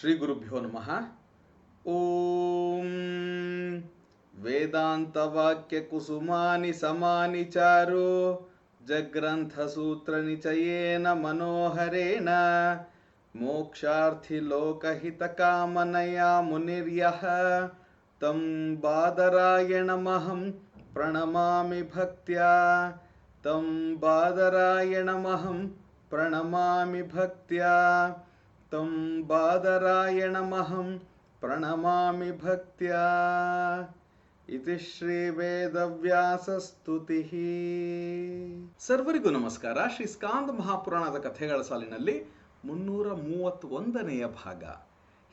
श्रीगुरुभ्यो नमः। ॐ वेदान्तवाक्यकुसुमानि समानि चारो जग्रन्थसूत्रनिचयेन मनोहरेण मोक्षार्थिलोकहितकामनया मुनिर्यः तं बादरायणमहं प्रणमामि भक्त्या तं बादरायणमहं प्रणमामि भक्त्या। तं बादरायणमहं ಪ್ರಣಮಾಮಿ ಭಕ್ತ್ಯಾ ಇತಿ ಶ್ರೀ ವೇದವ್ಯಾಸಸ್ತುತಿ ಸರ್ವರಿಗೂ ನಮಸ್ಕಾರ ಶ್ರೀ ಸ್ಕಾಂದ ಮಹಾಪುರಾಣದ ಕಥೆಗಳ ಸಾಲಿನಲ್ಲಿ ಮುನ್ನೂರ ಮೂವತ್ತೊಂದನೆಯ ಭಾಗ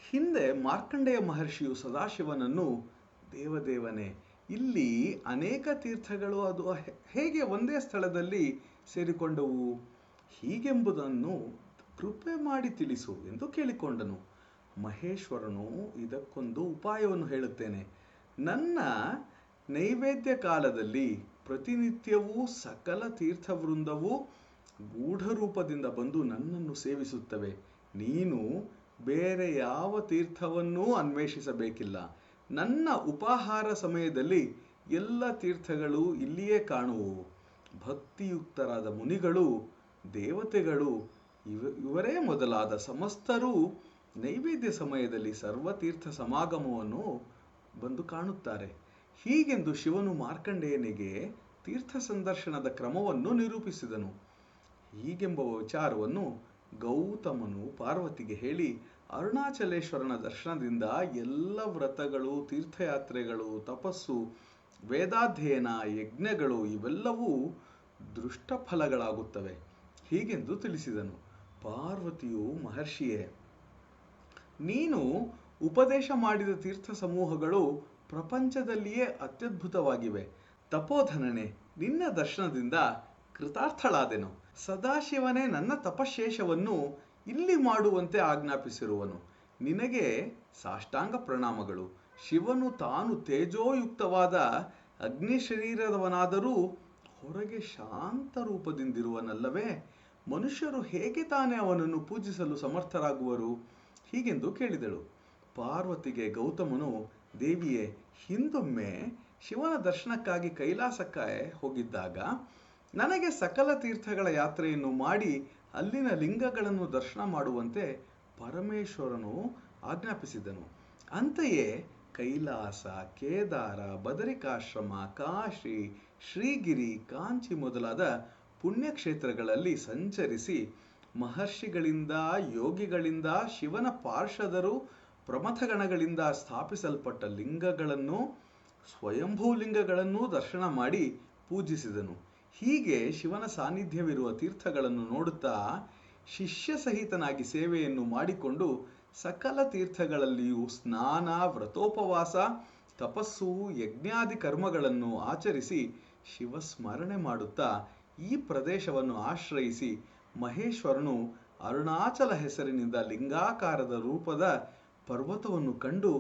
ಹಿಂದೆ ಮಾರ್ಕಂಡೇಯ ಮಹರ್ಷಿಯು ಸದಾಶಿವನನ್ನು ದೇವದೇವನೇ ಇಲ್ಲಿ ಅನೇಕ ತೀರ್ಥಗಳು ಅದು ಹೆ- ಹೇಗೆ ಒಂದೇ ಸ್ಥಳದಲ್ಲಿ ಸೇರಿಕೊಂಡವು ಹೀಗೆಂಬುದನ್ನು ಕೃಪೆ ಮಾಡಿ ತಿಳಿಸು ಎಂದು ಕೇಳಿಕೊಂಡನು. ಮಹೇಶ್ವರನು ಇದಕ್ಕೊಂದು ಉಪಾಯವನ್ನು ಹೇಳುತ್ತೇನೆ. ನನ್ನ ನೈವೇದ್ಯ ಕಾಲದಲ್ಲಿ ಪ್ರತಿನಿತ್ಯವೂ ಸಕಲ ತೀರ್ಥವೃಂದವು ಗೂಢರೂಪದಿಂದ ಬಂದು ನನ್ನನ್ನು ಸೇವಿಸುತ್ತವೆ. ನೀನು ಬೇರೆ ಯಾವ ತೀರ್ಥವನ್ನೂ ಅನ್ವೇಷಿಸಬೇಕಿಲ್ಲ. ನನ್ನ ಉಪಾಹಾರ ಸಮಯದಲ್ಲಿ ಎಲ್ಲ ತೀರ್ಥಗಳು ಇಲ್ಲಿಯೇ ಕಾಣುವು. ಭಕ್ತಿಯುಕ್ತರಾದ ಮುನಿಗಳು, ದೇವತೆಗಳು ಇವ, ಇವರೇ ಮೊದಲಾದ ಸಮಸ್ತರು ನೈವೇದ್ಯ ಸಮಯದಲ್ಲಿ ಸರ್ವತೀರ್ಥ ಸಮಾಗಮವನ್ನು ಬಂದು ಕಾಣುತ್ತಾರೆ. ಹೀಗೆಂದು ಶಿವನು ಮಾರ್ಕಂಡೇಯನಿಗೆ ತೀರ್ಥ ಸಂದರ್ಶನದ ಕ್ರಮವನ್ನು ನಿರೂಪಿಸಿದನು. ಹೀಗೆಂಬ ವಿಚಾರವನ್ನು ಗೌತಮನು ಪಾರ್ವತಿಗೆ ಹೇಳಿ, ಅರುಣಾಚಲೇಶ್ವರನ ದರ್ಶನದಿಂದ ಎಲ್ಲ ವ್ರತಗಳು, ತೀರ್ಥಯಾತ್ರೆಗಳು, ತಪಸ್ಸು, ವೇದಾಧ್ಯಯನ, ಯಜ್ಞಗಳು ಇವೆಲ್ಲವೂ ದೃಷ್ಟಫಲಗಳಾಗುತ್ತವೆ. ಹೀಗೆಂದು ತಿಳಿಸಿದನು. ಪಾರ್ವತಿಯು ಮಹರ್ಷಿಯೇ, ನೀನು ಉಪದೇಶ ಮಾಡಿದ ತೀರ್ಥ ಸಮೂಹಗಳು ಪ್ರಪಂಚದಲ್ಲಿಯೇ ಅತ್ಯದ್ಭುತವಾಗಿವೆ. ತಪೋಧನನೆ, ನಿನ್ನ ದರ್ಶನದಿಂದ ಕೃತಾರ್ಥಳಾದೆನು. ಸದಾಶಿವನೇ ನನ್ನ ತಪಶೇಷವನ್ನು ಇಲ್ಲಿ ಮಾಡುವಂತೆ ಆಜ್ಞಾಪಿಸಿರುವನು. ನಿನಗೆ ಸಾಷ್ಟಾಂಗ ಪ್ರಣಾಮಗಳು. ಶಿವನು ತಾನು ತೇಜೋಯುಕ್ತವಾದ ಅಗ್ನಿ ಶರೀರದವನಾದರೂ ಹೊರಗೆ ಶಾಂತ ರೂಪದಿಂದಿರುವನಲ್ಲವೇ? ಮನುಷ್ಯರು ಹೇಗೆ ತಾನೇ ಅವನನ್ನು ಪೂಜಿಸಲು ಸಮರ್ಥರಾಗುವರು? ಹೀಗೆಂದು ಕೇಳಿದಳು. ಪಾರ್ವತಿಗೆ ಗೌತಮನು, ದೇವಿಯೇ, ಹಿಂದೊಮ್ಮೆ ಶಿವನ ದರ್ಶನಕ್ಕಾಗಿ ಕೈಲಾಸಕ್ಕೆ ಹೋಗಿದ್ದಾಗ ನನಗೆ ಸಕಲ ತೀರ್ಥಗಳ ಯಾತ್ರೆಯನ್ನು ಮಾಡಿ ಅಲ್ಲಿನ ಲಿಂಗಗಳನ್ನು ದರ್ಶನ ಮಾಡುವಂತೆ ಪರಮೇಶ್ವರನು ಆಜ್ಞಾಪಿಸಿದನು. ಅಂತೆಯೇ ಕೈಲಾಸ, ಕೇದಾರ, ಬದರಿಕಾಶ್ರಮ, ಕಾಶಿ, ಶ್ರೀಗಿರಿ, ಕಾಂಚಿ ಮೊದಲಾದ ಪುಣ್ಯಕ್ಷೇತ್ರಗಳಲ್ಲಿ ಸಂಚರಿಸಿ ಮಹರ್ಷಿಗಳಿಂದ, ಯೋಗಿಗಳಿಂದ, ಶಿವನ ಪಾರ್ಷದರು ಪ್ರಮಥಗಣಗಳಿಂದ ಸ್ಥಾಪಿಸಲ್ಪಟ್ಟ ಲಿಂಗಗಳನ್ನು, ಸ್ವಯಂಭೂ ಲಿಂಗಗಳನ್ನು ದರ್ಶನ ಮಾಡಿ ಪೂಜಿಸಿದನು. ಹೀಗೆ ಶಿವನ ಸಾನ್ನಿಧ್ಯವಿರುವ ತೀರ್ಥಗಳನ್ನು ನೋಡುತ್ತಾ ಶಿಷ್ಯ ಸಹಿತನಾಗಿ ಸೇವೆಯನ್ನು ಮಾಡಿಕೊಂಡು ಸಕಲ ತೀರ್ಥಗಳಲ್ಲಿಯೂ ಸ್ನಾನ, ವ್ರತೋಪವಾಸ, ತಪಸ್ಸು, ಯಜ್ಞಾದಿ ಕರ್ಮಗಳನ್ನು ಆಚರಿಸಿ ಶಿವಸ್ಮರಣೆ ಮಾಡುತ್ತಾ ಈ ಪ್ರದೇಶವನ್ನು ಆಶ್ರಯಿಸಿ ಮಹೇಶ್ವರನು ಅರುಣಾಚಲ ಹೆಸರಿನಿಂದ ಲಿಂಗಾಕಾರದ ರೂಪದ ಪರ್ವತವನ್ನು ಕಂಡು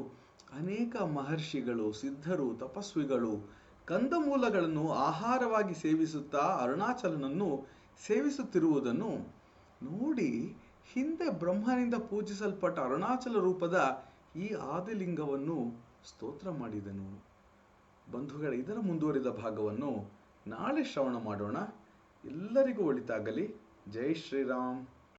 ಅನೇಕ ಮಹರ್ಷಿಗಳು, ಸಿದ್ಧರು, ತಪಸ್ವಿಗಳು ಕಂದಮೂಲಗಳನ್ನು ಆಹಾರವಾಗಿ ಸೇವಿಸುತ್ತಾ ಅರುಣಾಚಲನನ್ನು ಸೇವಿಸುತ್ತಿರುವುದನ್ನು ನೋಡಿ ಹಿಂದೆ ಬ್ರಹ್ಮನಿಂದ ಪೂಜಿಸಲ್ಪಟ್ಟ ಅರುಣಾಚಲ ರೂಪದ ಈ ಆದಿಲಿಂಗವನ್ನು ಸ್ತೋತ್ರ ಮಾಡಿದನು. ಬಂಧುಗಳ, ಇದರ ಮುಂದುವರಿದ ಭಾಗವನ್ನು ನಾಳೆ ಶ್ರವಣ ಮಾಡೋಣ. ಎಲ್ಲರಿಗೂ ಒಳಿತಾಗಲಿ. ಜೈ ಶ್ರೀರಾಮ್.